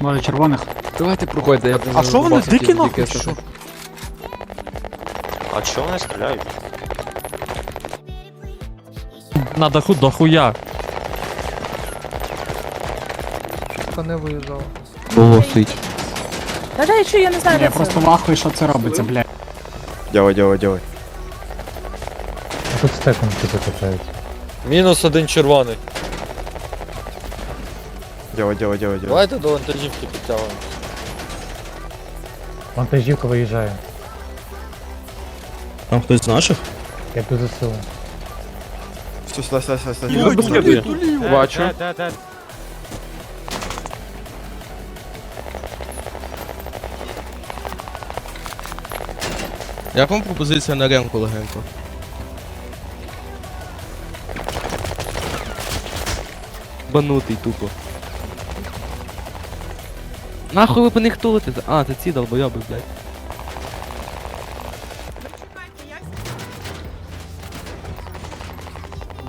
Може червоних. Давайте проходьте, я А що вони дикі нахуй? чи Що? А чого вони стріляють? На даху дохуя. Та не виїжджав. Було. Та дай що я не знаю, Я де просто це. вахую, що це робиться, блядь. Делай, делай, делай. Тут стеком типу катають. Мінус один червоний. Делай, делай, делай, делай. Давайте до вантажівки підтягуємо. Вантажівка виїжджає. Там хтось з наших? Я тут ЗСУ. Все, сюда, сюда, сюда, сюда. Бачу. Як вам пропозиція на ремку легенько? Банутий тупо. Нахуй ви по них тулите? А, це ці долбойоби, блядь.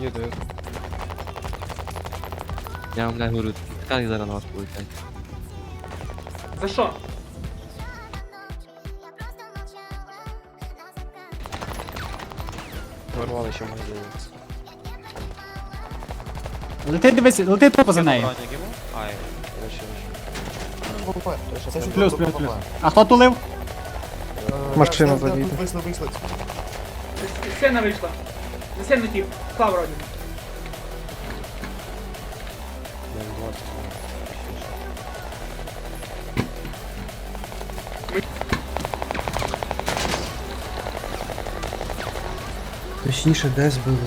Їду. Я вам, блядь, говорю, такі зараз на вас полетять. За що? Вирвали ще магазин. Лети, дивись, лети тупо за нею. Ай, лише, Плюс, плюс, плюс. А хто тулив? Машина заїде. Сильно вийшла. Сильно тіп. Слава вроді. Точніше, де збили?